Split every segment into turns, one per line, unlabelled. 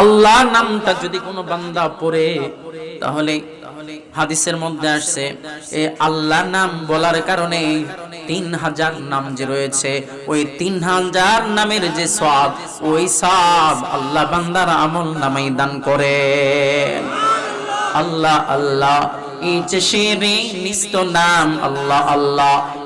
আল্লাহ নামটা যদি কোনো বান্দা পড়ে, তাহলে হাদিসের মধ্যে আসছে, এ আল্লাহ নাম বলার কারণে তিন হাজার নাম যে রয়েছে, ওই তিন হাজার নামের যে সব ওই সব আল্লাহ বান্দার আমল নামাই দান করে। আল্লাহ আল্লাহ এই যে নিস্ত নাম, আল্লাহ আল্লাহ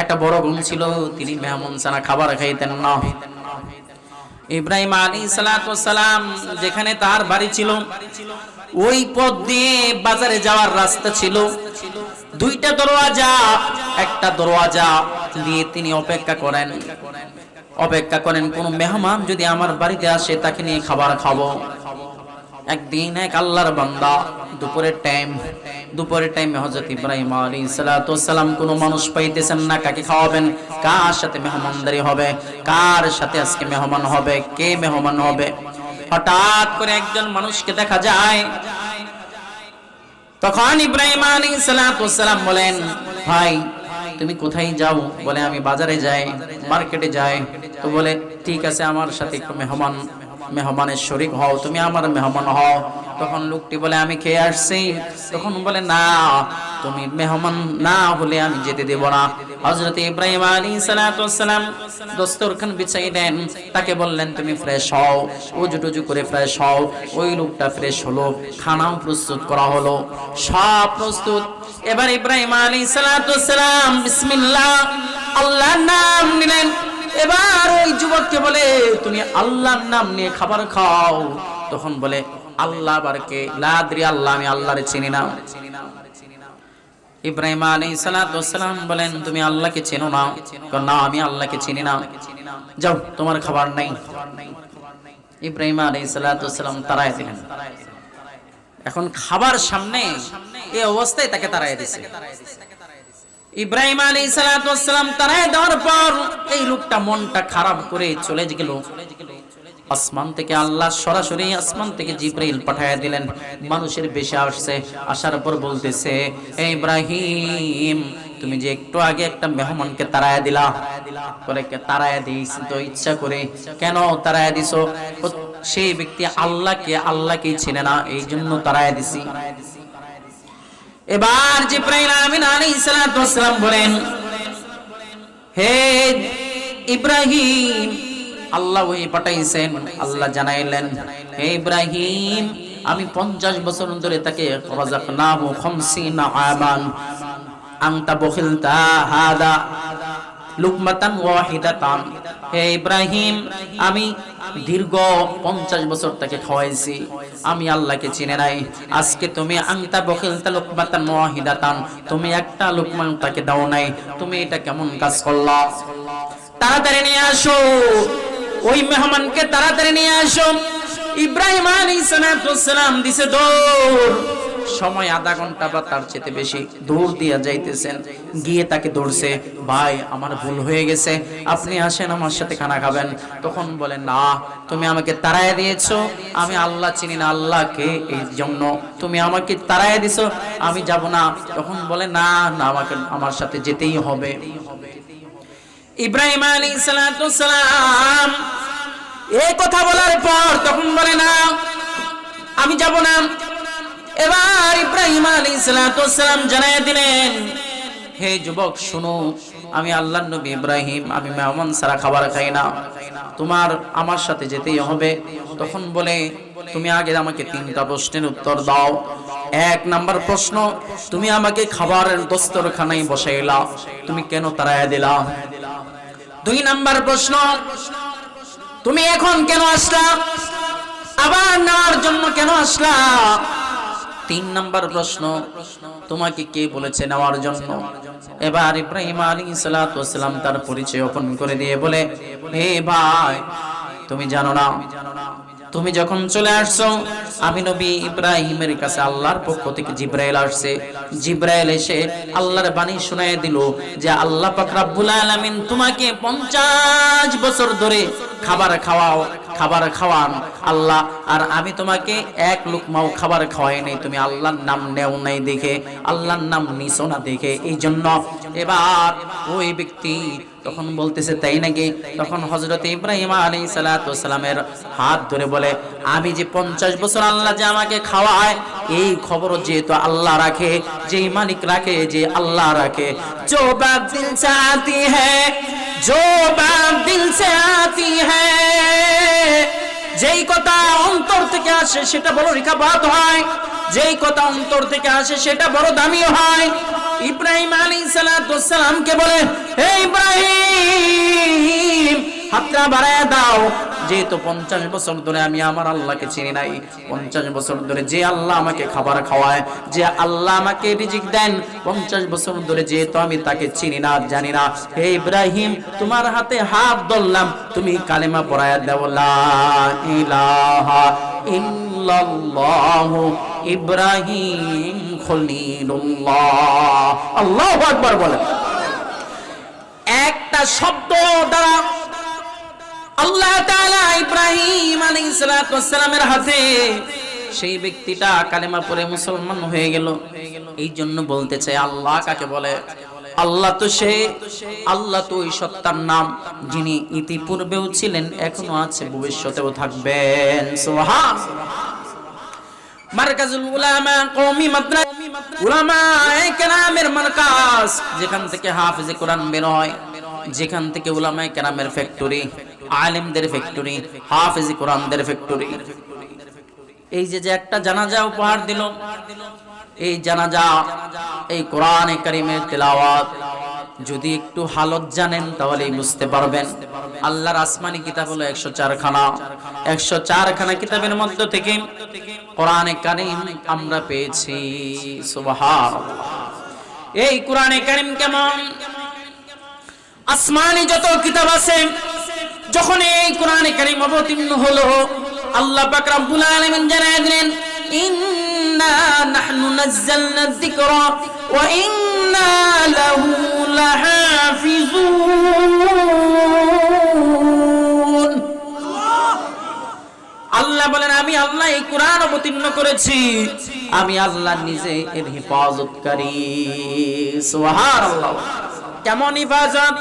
একটা বড় গুণ ছিল, তিনি মেহমান সানা খাবার খাইতেন না। ইব্রাহিম আলী সালাম যেখানে তার বাড়ি ছিল, ওই পথ দিয়ে বাজারে যাওয়ার রাস্তা ছিল। দুইটা দরওয়াজা, একটা দরওয়াজা দিয়ে তিনি অপেক্ষা করেন। অপেক্ষা করেন, কোন মেহমান যদি আমার বাড়িতে আসে, তাকে নিয়ে খাবার খাব। একদিন এক আল্লাহর বান্দা দুপুরের টাইম দুপুরের টাইমে হযরত ইব্রাহিম আলাইহিস সালাম কোন মানুষ পাইতেছেন না, কাকে খাওয়াবেন? কার সাথে মেহমানদারি হবে? কার সাথে আজকে মেহমান হবে? কে মেহমান হবে? হঠাৎ করে একজন মানুষকে দেখা যায়, তখন ইব্রাহিম আলাইহিস সালাম বলেন, ভাই, তুমি কোথায় যাও? বলে, আমি বাজারে যাই মার্কেটে যাই। তো বলে, ঠিক আছে, আমার সাথে একটু মেহমান মেহমানের শরিক হও, তুমি আমার মেহমান হও। তখন লোকটি বলে, আমি খেয়ে আসছি। তখন বলে, না, তুমি মেহমান না হলে আমি যেতে দেব না। হযরত ইব্রাহিম সালাতু সালাম দস্তরখান বিছাই দেন। তাকে বললেন, তুমি ফ্রেশ হও, উজু টুজু করে ফ্রেশ হও। ওই লোকটা ফ্রেশ হলো, খানাও প্রস্তুত করা হলো। সব প্রস্তুত। এবার ইব্রাহিম সালাতু সালাম বিসমিল্লাহ, আল্লাহর নাম নিলেন। এবার ওই যুবককে বলে, তুমি আল্লাহর নাম নিয়ে খাবার খাও। তখন বলে, আল্লাহ বারকে লাদ্রি আল্লাহ, আমি আল্লাহরে চিনি না। ইব্রাহিম সালাতু সালাম বলেন, তুমি আল্লাহকে চেনো না। না, আমি আল্লাহকে চিনি না। যাও, তোমার খাবার নাই। ইব্রাহিম সালাতু সালাম তারায় দিলেন। এখন খাবার সামনে এই অবস্থায় তাকে তারায় দিছে। ইব্রাহিম আলী সালাম তারাই দেওয়ার পর এই লোকটা মনটা খারাপ করে চলে গেল। আসমান থেকে আল্লাহ সরাসরি আসমান থেকে জিব্রাইল পাঠায় দিলেন। মানুষের বেশে আসছে, আসার পর বলতেছে, "এ ইব্রাহিম, তুমি যে একটু আগে একটা মেহমানকে তারায় দিলা। "কে তারায় দিস তো ইচ্ছা করে। কেন তারায় দিছো? সেই ব্যক্তি আল্লাহকে, আল্লাহকেই চেনে না এই জন্য তারায় দিছি। এবার জিব্রাইল আমিন আলাইহিস সালাতু ওয়াসসালাম বলেন, হে ইব্রাহিম, আল্লাহ ওই পাঠাইছেন, আল্লাহ জানাইলেন, হে ইব্রাহিম, আমি 50 বছর ধরে তাকে রাযাকনাহু 50 আমান, আনতা বখিলতা হাদা, লুকমাতান ওয়াহিদাতান। হে ইব্রাহিম, আমি দীর্ঘ পঞ্চাশ বছর তাকে খাওয়াইছি। আমি আল্লাহকে চিনে নাই। আজকে তুমি আংতা বখিল লোকমাতা মহিদাতান তুমি একটা লোকমান তাকে দাও নাই। তুমি এটা কেমন কাজ করলা? তাড়াতাড়ি নিয়ে আসো। ওই মেহমানকে তাড়াতাড়ি নিয়ে আসো। ইব্রাহিম আলী সালাম দিছে দৌড়। সময় আধা ঘণ্টা বা তার চেয়ে বেশি দৌড় দিয়া যাইতেছেন। গিয়ে তাকে দৌড়ছে ভাই, আমার ভুল হয়ে গেছে। আপনি আসেন আমার সাথে খানা খাবেন। তখন বলে, না, তুমি আমাকে তাড়ায় দিয়েছ। আমি আল্লাহ চিনি না আল্লাহকে এই জন্য। তুমি আমাকে তাড়ায় দিছো, আমি যাব না। তখন বলে, না না, আমাকে, আমার সাথে যেতেই হবে। ইব্রাহিম আলাইহিস সালাম এই কথা বলার পর তখন বলে, না, আমি যাব না। এবার ইব্রাহিম আলাইহিস সালাম জানাই দিলেন, হে যুবক, শুনো, আমি আল্লাহর নবী ইব্রাহিম, আমি মেহমান সারা খাবার খাই না। তোমার আমার সাথে যেতেই হবে। তখন বলে, তুমি আগে আমাকে তিনটা প্রশ্নের উত্তর দাও। এক নাম্বার প্রশ্ন, তুমি আমাকে খাবারের দস্তরখানায় বসাইলা, তুমি কেন তারায় দিলা? দুই নাম্বার প্রশ্ন, তুমি এখন কেন আসলা? আবার নেওয়ার জন্য কেন আসলা? তিন নাম্বার প্রশ্ন, তোমাকে কে বলেছে নেওয়ার জন্য? এবার ইব্রাহিম আলী সালাম তার পরিচয় ওপেন করে দিয়ে বলে, হে ভাই, তুমি জানো না, তুমি যখন চলে আসছো, আমি নবী ইব্রাহিমের কাছে আল্লাহর পক্ষ থেকে জিব্রাইল আসছে। জিব্রাইল এসে আল্লাহর বাণী শোনায় দিল যে আল্লাহ পাক রাব্বুল আলামিন তোমাকে 50 বছর ধরে খাবার খাওয়াও খাবার খাওয়ান। আল্লাহ, আর আমি তোমাকে এক লুকমাও খাবার খাওয়াই নাই। তুমি আল্লাহর নাম নেও নাই দেখে, আল্লাহর নাম নিছো না দেখে। এই জন্য এবার ওই ব্যক্তি তখন বলতেছে, তাই নাকি? তখন হজরত ইব্রাহিম আলী সালাতামের হাত ধরে বলে, আমি যে পঞ্চাশ বছর আল্লাহ যে আমাকে খাওয়ায়, এই খবর যেহেতু আল্লাহ রাখে, যেই মালিক রাখে, যে আল্লাহ রাখে। চোবাক দিন চাতি হ্যাঁ जो बात दिल से आती है যেই কথা অন্তর থেকে আসে সেটা বড় রেখাপাত হয় যেই কথা অন্তর থেকে আসে সেটা বড় দামিও হয় ইব্রাহিম আলী সালামকে বলে হে ইব্রাহিম হাতটা বাড়ায় দাও যেহেতু পঞ্চাশ বছর ধরে আমি আমার আল্লাহকে চিনি নাই, পঞ্চাশ বছর ধরে যে আল্লাহ আমাকে খাবার খাওয়ায়, যে আল্লাহ আমাকে রিজিক দেন, পঞ্চাশ বছর ধরে যেহেতু আমি তাকে চিনি না, জানি না, হে ইব্রাহিম, তোমার হাতে হাত ধরলাম, তুমি কালেমা পড়ায় দেও, লা ইলাহা ইল্লাল্লাহু ইব্রাহিম খলিলুল্লাহ। আল্লাহু বলেন। একটা শব্দ দ্বারা আল্লাহ তাআলা ইব্রাহিম আলাইহিস সালামের হাতে সেই ব্যক্তিটা কালেমা পড়ে মুসলমান হয়ে গেল। এই জন্য বলতে চাই, আল্লাহ কাকে বলে? আল্লাহ তো সে, আল্লাহ তো ওই সত্তার নাম যিনি ইতিপূর্বেও ছিলেন, এখনও আছে, ভবিষ্যতেও থাকবেন। সুবহান। মার্কাজুল উলামা, কওমি মাদ্রাসা উলামা কেরামের মার্কাজ, যেখান থেকে হাফেজে কোরআন বের হয়, যেখান থেকে উলামায়ে কেরামের ফ্যাক্টরি। আলেমদের ফ্যাক্টরি হাফেজে কোরআনদের ফ্যাক্টরি এই যে যে একটা জানাজা উপহার দিল, এই জানাজা, এই কোরআনে কারিমের তেলাওয়াত, যদি একটু হালত জানেন তাহলেই বুঝতে পারবেন। আল্লাহর আসমানি কিতাব হলো একশো চারখানা। একশো চারখানা কিতাবের মধ্য থেকে কোরআনে কারিম আমরা পেয়েছি। এই কোরআনে কারিম কেমন? আসমানি যত কিতাব আছে যখন এই কোরআনে কারিম অবতীর্ণ হলো, আল্লাহ পাক রব্বুল আলামিন জানায় দিলেন, ইন্না নাহনু নাযালনা যিকরা ওয়া ইন্না লাহু লাহাফিজুন। আল্লাহ বলেন, আমি আল্লাহ এই কোরআন অবতীর্ণ করেছি। আমি আল্লাহ নিজে এর হেফাজতকারী। সুবহানাল্লাহ। কেমন হেফাজত?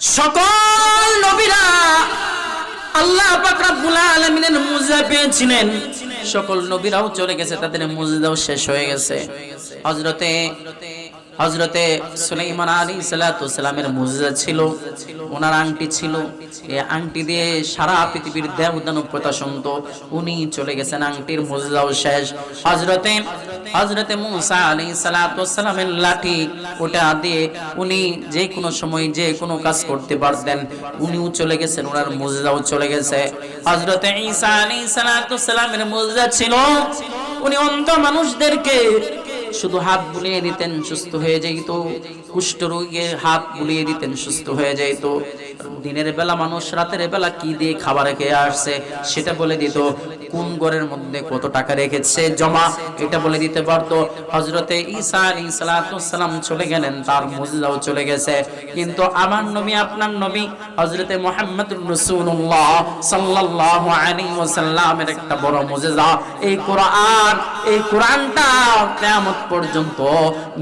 সকল নবীরা আল্লাহ পাক রব্বুল আলামিনের মুজিজা পেয়েছিলেন। সকল নবীরাও চলে গেছে, তাদের মুজিদাও শেষ হয়ে গেছে। হযরতে হযরতে সুলাইমান আলাইহিস সালাতু সালামের মুজিজা ছিল, ওনার আংটি ছিল। এই আংটি দিয়ে সারা পৃথিবীর দেবদানব কথা শুনতো। উনি চলে গেছেন আংটির মুজিজাও শেষ। হযরতে হযরতে মূসা আলাইহিস সালাতু সালামের লাঠি ওটা দিয়ে উনি যে কোনো সময় যে কোনো কাজ করতে পারতেন, উনিও চলে গেছেন, ওনার মুজিজাও চলে গেছে। হযরতে ঈসা আলাইহিস সালাতু সালামের মুজিজা ছিল, উনি অন্ধ মানুষদেরকে শুধু হাত বুলিয়ে দিতেন সুস্থ হয়ে যাইত কুষ্ঠ রোগীর হাত বুলিয়ে দিতেন, সুস্থ হয়ে যাইত দিনের বেলা মানুষ, রাতের বেলা কি দিয়ে খাবার খেয়ে আসছে, সেটা বলে দিত, কোন ঘরের মধ্যে কত টাকা রেখেছে জমা, এটা বলে দিতে পারতো। হজরতে ঈসা আলী সালাম চলে গেলেন, তার মুজিজাও চলে গেছে। কিন্তু আমার নবী, আপনার নবী হজরতে মোহাম্মদ রসুল্লাহ সাল্লাল্লাহু আলাইহি ওয়াসাল্লামের একটা বড় মুজিজা। এই কোরআন, এই কোরআনটা কিয়ামত পর্যন্ত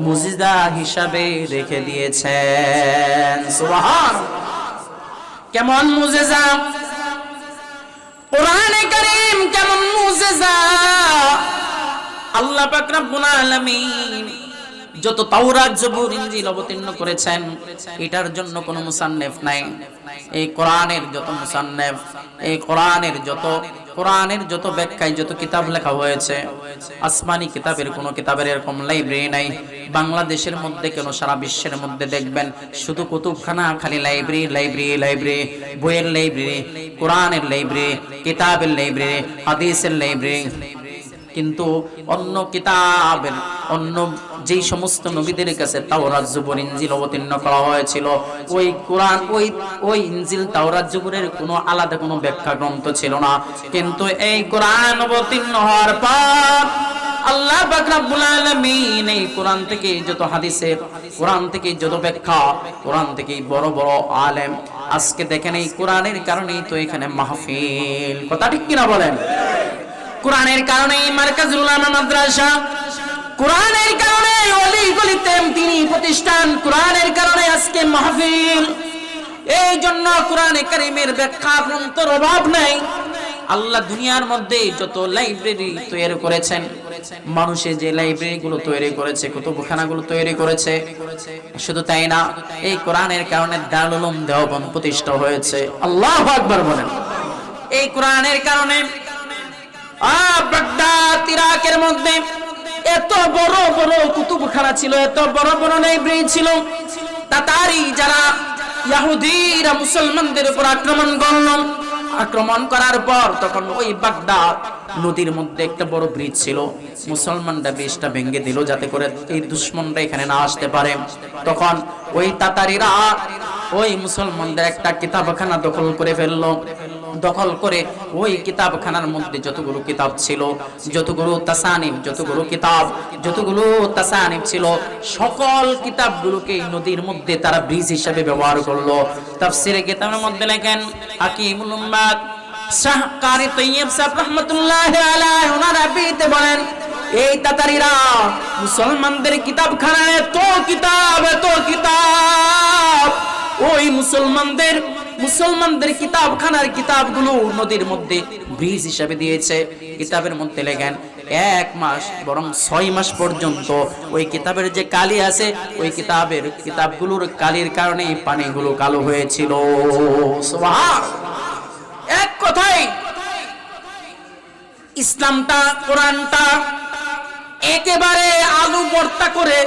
মুজিজা হিসাবে রেখে দিয়েছেন। সুবহান। কেমন মুজেজা? কোরআনে কারীম কেমন মুজেজা? আল্লাহ পাক রব্বুল আলামিন যত তাওরাত জবুর ইনজিল অবতীর্ণ করেছেন, এটার জন্য কোনো মুসান্নেফ নাই। এই কোরআনের যত মুসান্নেফ, এই কোরআনের যত কোরআনের যত ব্যাখ্যায় যত কিতাব লেখা হয়েছে, আসমানি কিতাবের কোনো কিতাবের এরকম লাইব্রেরি নাই। বাংলাদেশের মধ্যে কেন সারা বিশ্বের মধ্যে দেখবেন, শুধু কুতুবখানা, খালি লাইব্রেরি লাইব্রেরি লাইব্রেরি, বইয়ের লাইব্রেরি, কোরআনের লাইব্রেরি, কিতাবের লাইব্রেরি, হাদিসের লাইব্রেরি কিন্তু অন্য কিতাবের, অন্য যেই সমস্ত নবীদের কাছে তাওরাত জুবুর ইনজিল অবতীর্ণ করা হয়েছিল, ওই কোরআন, ওই ওই ইনজিল তাওরাত জুবুরের কোনো আলাদা কোনো ব্যাখ্যা গ্রন্থ ছিল না। কিন্তু এই কোরআন অবতীর্ণ হওয়ার পর আল্লাহ পাক রব্বুল আলামিন এই কোরআন থেকে যত হাদিসের, কোরআন থেকে যত ব্যাখ্যা, কোরআন থেকে বড় বড় আলেম। আজকে দেখেন এই কোরআনের কারণেই তো এখানে মাহফিল। কথা ঠিক কিনা বলেন? কোরআনের উলামা মাদ্রাসা, কোরআনের কারণে তিনি প্রতিষ্ঠান, কোরআনের কারণে আজকে মাহফিল। এই জন্য কোরআনে কারিমের ব্যাখ্যা গ্রন্থের অভাব নাই। আল্লাহ দুনিয়ার মধ্যে যত লাইব্রেরি তৈরি করেছেন, মানুষে যে লাইব্রেরি গুলো তৈরি করেছে কুতুবখানা গুলো তৈরি করেছে, শুধু তাই না, এই কোরআনের কারণে দারুল উলুম প্রতিষ্ঠা হয়েছে। আল্লাহ আকবার বলেন। এই কোরআনের কারণে ইরাকের মধ্যে এত বড় বড় কুতুবখানা ছিল, এত বড় বড় লাইব্রেরি ছিল। তাতারি যারা ইহুদিরা মুসলমানদের উপর আক্রমণ করল। আক্রমণ করার পর তখন ওই বাগদাদ নদীর মধ্যে একটা বড় ব্রিজ ছিল। মুসলমানরা ব্রিজটা ভেঙে দিল যাতে করে এই দুশ্মনরা এখানে না আসতে পারে। তখন ওই তাতারিরা ওই মুসলমানদের একটা কিতাবখানা দখল করে ফেলল। দখল করে ওই কিতাবখানার মধ্যে যতগুলো কিতাব ছিল, যতগুলো তাসানিব, যতগুলো কিতাব, যতগুলো তাসানিব ছিল, সকল কিতাবগুলোকে নদীর মধ্যে তারা ব্রিজ হিসাবে ব্যবহার করল। তাফসিরে কিতাবের মধ্যে লেখেন, হাকিমুল উম্মাদ শাহ কারি তৈয়ব সাহেব রহমতুল্লাহ আলাইহি ওনারা বিতে বলেন, এই তাতারিরা মুসলমানদের কিতাবখানা এত কিতাব এত কিতাব মুসলমানদের মুসলমানদের কিতাবখানার কিতাবগুলো নদীর মধ্যে ব্রিজ হিসাবে দিয়েছে। কিতাবের মধ্যে লেখেন, এক মাস বরং ছয় মাস পর্যন্ত ওই কিতাবের যে কালি আছে, ওই কিতাবের কিতাবগুলোর কালির কারণে পানিগুলো কালো হয়েছিল। এক কথাই ইসলামটা, কোরআনটা একেবারে আলু ভর্তা করে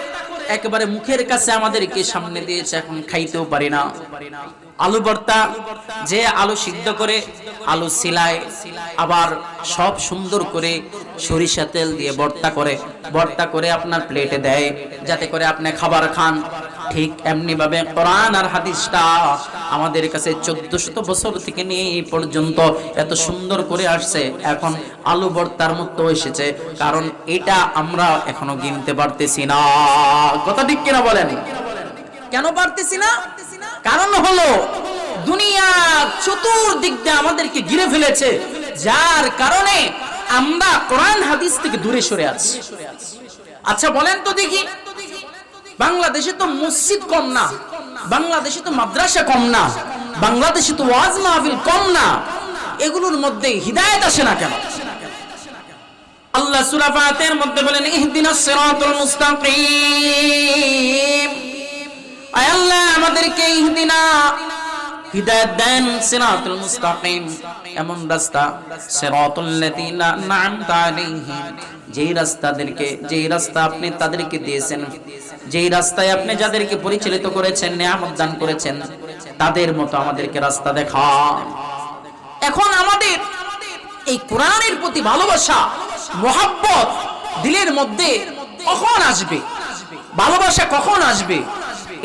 একেবারে মুখের কাছে আমাদেরকে সামনে দিয়েছে, এখন খাইতেও পারি না। আলু ভর্তা, যে আলু সিদ্ধ করে, আলু সিলায়, আবার সব সুন্দর করে সরিষা তেল দিয়ে ভর্তা করে। ভর্তা করে আপনার প্লেটে দেয়, যাতে করে আপনি খাবার খান। ঠিক এমনি ভাবে কোরআন আর হাদিসটা আমাদের কাছে চোদ্দ শত বছর থেকে নিয়ে এই পর্যন্ত এত সুন্দর করে আসছে। এখন আলু ভর্তার মতো এসেছে। কারণ এটা আমরা এখনও গিনতে পারতেছি না। কথা ঠিক কিনা বলেন? কেন পারতেছি না? কারণ হলো দুনিয়া চতুর্দিক দিয়ে আমাদেরকে ঘিরে ফেলেছে। যার কারণে আমরা কোরআন হাদিস থেকে দূরে সরে আছি। আচ্ছা বলেন তো দেখি। বাংলাদেশে তো মসজিদ কম না। বাংলাদেশে তো মাদ্রাসা কম না। বাংলাদেশে তো ওয়াজ মাহফিল কম না। এগুলোর মধ্যে হিদায়ত আসে না কেন? আল্লাহ সূরা ফাতিহার মধ্যে বলেন, ইহদিনাস সিরাতাল মুস্তাকিম। আয় আল্লাহ, আমাদেরকে ইহদিনা হিদায়াত দেন সিরাতুল মুস্তাকিম। এমন রাস্তা, সিরাতুল লাযিনা আন'আমতা আলাইহিম। যেই রাস্তাদেরকে, যেই রাস্তা আপনি তাদেরকে দিয়েছেন যেই রাস্তায় আপনি যাদেরকে পরিচালিত করেছেন, নিয়ামত দান করেছেন, তাদের মতো আমাদেরকে রাস্তা দেখান এখন আমাদের এই কোরআনের প্রতি ভালোবাসা, মোহাব্বত দিলের মধ্যে কখন আসবে? ভালোবাসা কখন আসবে?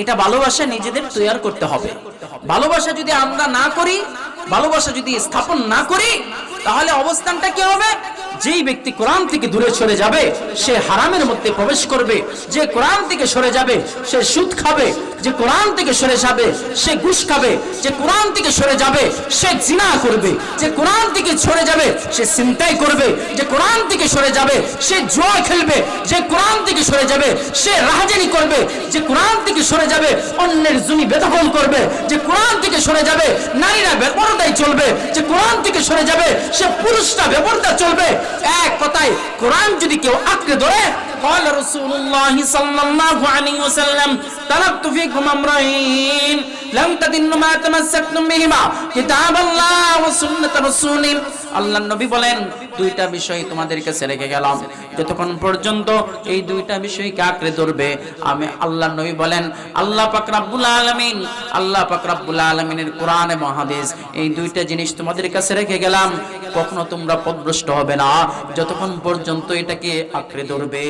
এটা ভালোবাসা নিজেদের তৈরি করতে হবে। ভালোবাসা যদি আমরা না করি, ভালোবাসা যদি স্থাপন না করি, তাহলে অবস্থানটা কি হবে? যেই ব্যক্তি কোরআন থেকে দূরে সরে যাবে, সে হারামের মধ্যে প্রবেশ করবে। যে কোরআন থেকে সরে যাবে, সে সুদ খাবে। যে কোরআন থেকে সরে যাবে, সে ঘুষ খাবে। যে কোরআন থেকে সরে যাবে, সে জিনা করবে। যে কোরআন থেকে সরে যাবে, সে চিন্তাই করবে। যে কোরআন থেকে সরে যাবে, সে জুয়া খেলবে। যে কোরআন থেকে সরে যাবে, সে রাহাজানি করবে। যে কোরআন থেকে সরে যাবে, অন্যের জমি বেদখল করবে। যে কোরআন থেকে সরে যাবে, নারীরা বেপরদায় চলবে। যে কোরআন থেকে সরে যাবে, সে পুরুষরা বেপরদা চলবে। এক কথায় কোরআন যদি কেউ আঁকড়ে ধরে قال رسول الله صلى الله عليه وسلم تركت فيكم امرين লাম তাদিন্নু মা তামাসসাকতুম আল্লাহ নবী বলেন, দুইটা বিষয় গেলাম। যতক্ষণ পর্যন্ত এই দুইটা বিষয়কে আঁকড়ে ধরবে, আমি আল্লাহ নবী বলেন, আল্লাহ আল্লাহ কোরআন এই দুইটা জিনিস তোমাদের কাছে রেখে গেলাম, কখনো তোমরা পদভ্রষ্ট হবে না। যতক্ষণ পর্যন্ত এটাকে আঁকড়ে ধরবে